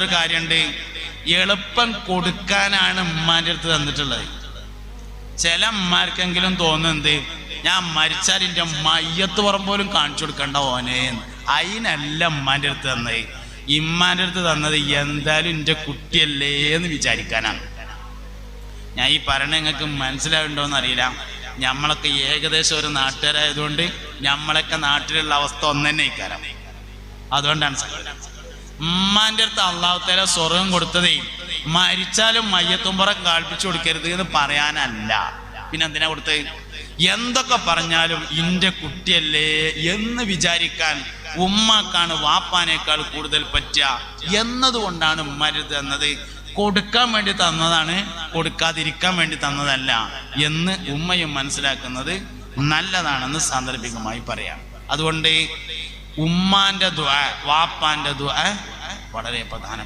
ഒരു കാര്യമുണ്ട്. എളുപ്പം കൊടുക്കാനാണ് ഉമ്മാന്റെ അടുത്ത് തന്നിട്ടുള്ളത്. ചില ഉമ്മാർക്കെങ്കിലും തോന്നുന്നത് ഞാൻ മരിച്ചാൽ എന്റെ മയ്യത്ത് പുറം പോലും കാണിച്ചു കൊടുക്കണ്ട ഓനെ. അതിനല്ല ഉമ്മാന്റെ അടുത്ത് തന്നത്. ഇമ്മാന്റെ അടുത്ത് തന്നത് എന്തായാലും എന്റെ കുട്ടിയല്ലേ എന്ന് വിചാരിക്കാനാണ്. ഞാൻ ഈ പറയണ നിങ്ങൾക്ക് മനസ്സിലാവുണ്ടോയെന്ന് അറിയില്ല. നമ്മളൊക്കെ ഏകദേശം ഒരു നാട്ടുകാരായതുകൊണ്ട് നമ്മളൊക്കെ നാട്ടിലുള്ള അവസ്ഥ ഒന്നെന്നെ ഇക്കാരം അതുകൊണ്ടാണ് സങ്കടം. ഉമ്മാന്റെ അടുത്ത് അള്ളാഹുത്തേല സ്വർഗം കൊടുത്തതേ മരിച്ചാലും മയ്യത്തുമ്പുറം കാൽപ്പിച്ചു കൊടുക്കരുത് എന്ന് പറയാനല്ല. പിന്നെ എന്തിനാ കൊടുത്തത്? എന്തൊക്കെ പറഞ്ഞാലും ഇന്റെ കുട്ടിയല്ലേ എന്ന് വിചാരിക്കാൻ ഉമ്മാക്കാണ് വാപ്പാനേക്കാൾ കൂടുതൽ പറ്റുക എന്നതുകൊണ്ടാണ് ഉമ്മരുത് എന്നത് കൊടുക്കാൻ വേണ്ടി തന്നതാണ് കൊടുക്കാതിരിക്കാൻ വേണ്ടി തന്നതല്ല എന്ന് ഉമ്മയും മനസ്സിലാക്കുന്നത്. നല്ലതാണെന്ന് സാന്ദർഭികമായി പറയാം. അതുകൊണ്ട് ഉമ്മാന്റെ ദുആ വാപ്പാന്റെ ദുആ വളരെ പ്രധാനം.